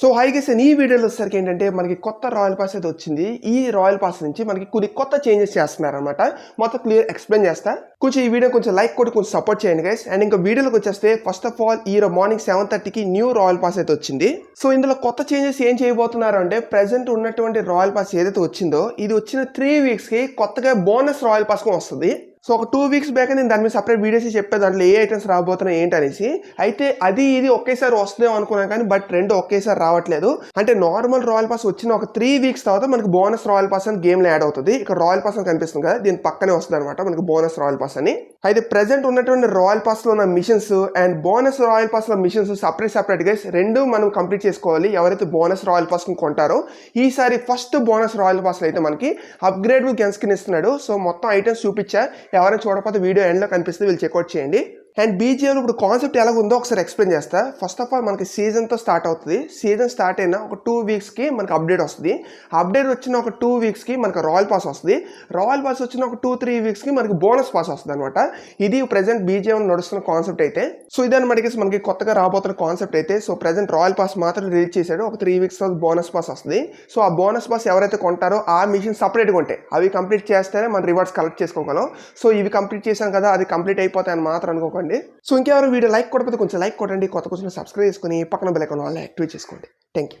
So high guess ఈ వీడియోలో వచ్చేసరికి ఏంటంటే మనకి కొత్త రాయల్ పాస్ అయితే వచ్చింది. ఈ రాయల్ పాస్ నుంచి మనకి కొన్ని కొత్త చేంజెస్ చేస్తున్నారనమాట మొత్తం క్లియర్ ఎక్స్ప్లెయిన్ చేస్తా. కొంచెం ఈ వీడియో కొంచెం లైక్ కొట్టి కొంచెం సపోర్ట్ చేయండి గైస్ అండ్ ఇంకా వీడియోలోకి వచ్చేస్తే ఫస్ట్ ఆఫ్ ఆల్ ఈ మార్నింగ్ సెవెన్ థర్టీకి న్యూ రాయల్ పాస్ అయితే వచ్చింది. సో ఇందులో కొత్త చేంజెస్ ఏం చేయబోతున్నారు అంటే ప్రెసెంట్ ఉన్నటువంటి రాయల్ పాస్ ఏదైతే వచ్చిందో ఇది వచ్చిన త్రీ వీక్స్కి కొత్తగా బోనస్ రాయల్ పాస్ వస్తుంది. సో ఒక టూ వీక్స్ బ్యాక్ నేను దాని మీద సపరేట్ వీడియోస్ చెప్పే దాంట్లో ఏ ఐటమ్స్ రాబోతున్నాయి ఏంటి అనేసి. అయితే అది ఇది ఒకేసారి వస్తుందేమో అనుకున్నాను కానీ బట్ రెండు ఒకేసారి రావట్లేదు. అంటే నార్మల్ రాయల్ పాస్ వచ్చిన ఒక త్రీ వీక్స్ తర్వాత మనకి బోనస్ రాయల్ పాస్ అని గేమ్లో యాడ్ అవుతుంది. ఇక్కడ రాయల్ పాస్ అని కనిపిస్తుంది కదా దీని పక్కనే వస్తుంది అనమాట మనకి బోనస్ రాయల్ పాస్ అని. అయితే ప్రెసెంట్ ఉన్నటువంటి రాయల్ పాస్లో ఉన్న మిషన్స్ అండ్ బోనస్ రాయల్ పాస్లో మిషన్స్ సపరేట్ సపరేట్గా రెండు మనం కంప్లీట్ చేసుకోవాలి. ఎవరైతే బోనస్ రాయల్ పాస్ కొంటారో ఈసారి ఫస్ట్ బోనస్ రాయల్ పాస్ అయితే మనకి అప్గ్రేడబుల్ గన్ స్కిన్ ఇస్తున్నాడు. సో మొత్తం ఐటమ్స్ చూపించా. ఎవరైనా చూడకపోతే వీడియో ఎండ్లో కనిపిస్తే వీళ్ళు చెక్అవుట్ చేయండి. అండ్ బీజిఎల్ ఇప్పుడు కాన్సెప్ట్ ఎలా ఉందో ఒకసారి ఎక్స్ప్లెయిన్ చేస్తా. ఫస్ట్ ఆఫ్ ఆల్ మనకి సీజన్తో స్టార్ట్ అవుతుంది. సీజన్ స్టార్ట్ అయిన ఒక టూ వీక్స్కి మనకి అప్డేట్ వస్తుంది. అప్డేట్ వచ్చిన ఒక టూ వీక్స్కి మనకి రాయల్ పాస్ వస్తుంది. రాయల్ పాస్ వచ్చిన ఒక టూ త్రీ వీక్స్కి మనకి బోనస్ పాస్ వస్తుంది అనమాట ఇది ప్రజెంట్ బీజిఎం నడుస్తున్న కాన్సెప్ట్ అయితే. సో ఇదని మనకి మనకి కొత్తగా రాబోతున్న కాన్సెప్ట్ అయితే. సో ప్రజెంట్ రాయల్ పాస్ మాత్రం రిలీజ్ చేశాడు. ఒక త్రీ వీక్స్ తర్వాత బోనస్ పాస్ వస్తుంది. సో ఆ బోనస్ పాస్ ఎవరైతే కొంటారో ఆ మిషన్ సపరేట్గా ఉంటాయి. అవి కంప్లీట్ చేస్తేనే మనం రివార్డ్స్ కలెక్ట్ చేసుకోగలం. సో ఇవి కంప్లీట్ చేశాం కదా అది కంప్లీట్ అయిపోతాయని మాత్రం అనుకోకుండా సో ఇంకెవరు వీడియో లైక్ కొట్టకపోతే కొంచెం లైక్ కొట్టండి కొత్త కొంచెం సబ్స్క్రైబ్ చేసుకుని పక్కన బెల్ ఐకాన్ వాళ్ళు యాక్టివేట్ చేసుకోండి. Thank you